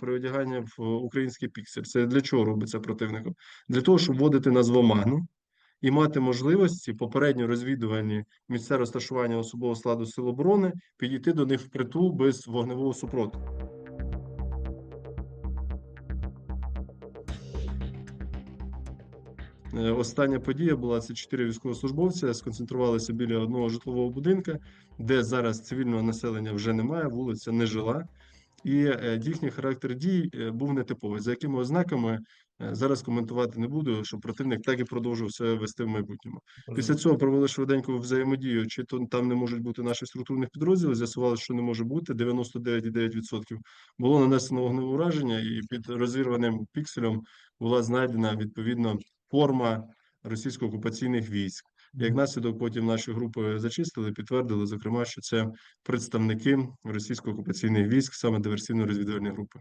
переодягання в український піксель. Це для чого робиться противником? Для того, щоб вводити нас в оману і мати можливості попередньо розвідувані місця розташування особового складу Сил оборони підійти до них впритул без вогневого супротиву. Е, Остання подія була це чотири військовослужбовця сконцентрувалися біля одного житлового будинка, де зараз цивільного населення вже немає, вулиця не жила. І е, їхній характер дій е, був нетиповий. За якими ознаками е, зараз коментувати не буду, щоб противник так і продовжував себе вести в майбутньому. Після цього провели швиденьку взаємодію, чи то там не можуть бути наші структурних підрозділів. З'ясувалося, що не може бути 99,9% було нанесено вогневе ураження, і під розірваним пікселем була знайдена відповідно форма російсько-окупаційних військ. Як наслідок, потім наші групи зачистили, підтвердили, зокрема, що це представники російсько-окупаційних військ, саме диверсійно-розвідувальні групи.